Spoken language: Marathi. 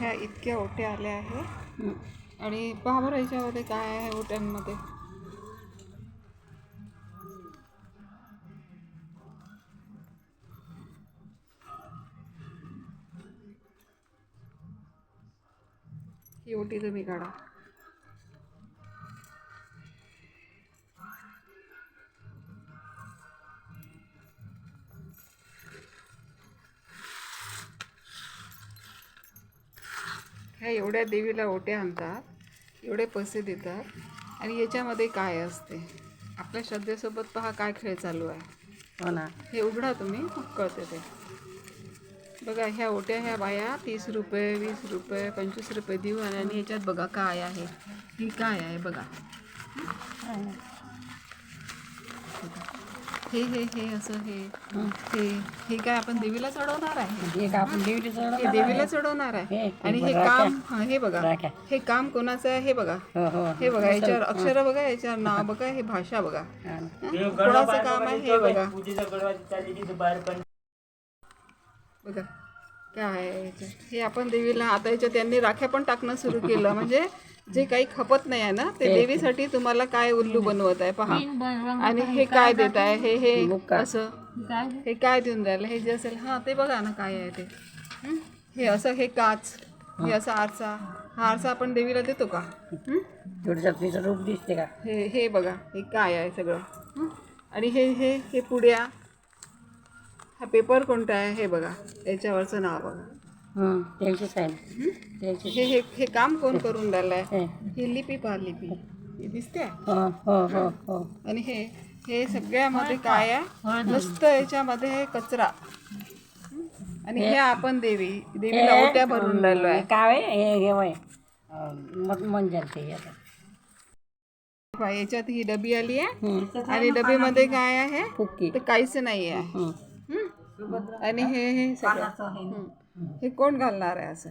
इतक्या ओट्या आल्या आहे. आणि पहा बरं याच्यामध्ये काय आहे ओट्यांमध्ये? ही ओटी तुम्ही काढा. ह्या एवढ्या देवीला ओट्या आणतात एवढे पैसे देतात. आणि याच्यामध्ये काय असते? आपल्या श्रद्धेसोबत पहा काय खेळ चालू आहे. हो ना. हे उघडा तुम्ही मग कळते ते. बघा ह्या ओट्या ह्या बाया तीस रुपये वीस रुपये पंचवीस रुपये देऊ आणि ह्याच्यात बघा काय आहे. ही काय आहे? बघा. हे हे हे असं हे. हे हे काय आपण देवीला चढवणार आहे? आपण देवीला चढवलं हे देवीला चढवणार आहे. हे आणि हे काम हा, हे बघा. हे काम कोणाचं आहे? हे बघा. हो हो. हे बघा याच्यावर अक्षर बघा याच्यावर नाव बघा हे भाषा बघा? कोणाचं काम आहे? हे बघा. बघा. काय हे आपण देवीला आता याच्यात त्यांनी राख्या पण टाकणं सुरू केलं. म्हणजे जे काही खपत नाही आहे ना ते देवीसाठी तुम्हाला काय उल्लू बनवत आहे पहा. आणि हे काय देत आहे हे हे. असं हे काय देऊन राहिलं? हे जे असेल हां ते बघा ना काय आहे ते. हं? हे असं हे काच हे. असा आरसा. हा आरसा आपण देवीला देतो का? हं? रूप दिसते का? हे हे बघा हे काय आहे सगळं? आणि हे हे हे पुड्या. हा पेपर कोणता आहे हे बघा. याच्यावरचं नाव बघा. हं त्यांचीच आहे. हे हे हे काम कोण करून राहिलं आहे हे. ही लिपी पहा लिपी. ही दिसते? हो हो हो हो. आणि हे हे सगळ्यामध्ये काय आहे? नुसतं याच्यामध्ये हे कचरा? आणि हे आपण देवी देवीला ओट्या भरून राहिलो आहे हे काय आहे? हे वय मग मन जाते हे. आता पहा, याच्यात ही डबी आली आहे. आणि डबीमध्ये काय आहे? फुक्की तर काहीच नाही आहे? आणि हे हे सगळं. हं. हे कोण घालणार आहे असं?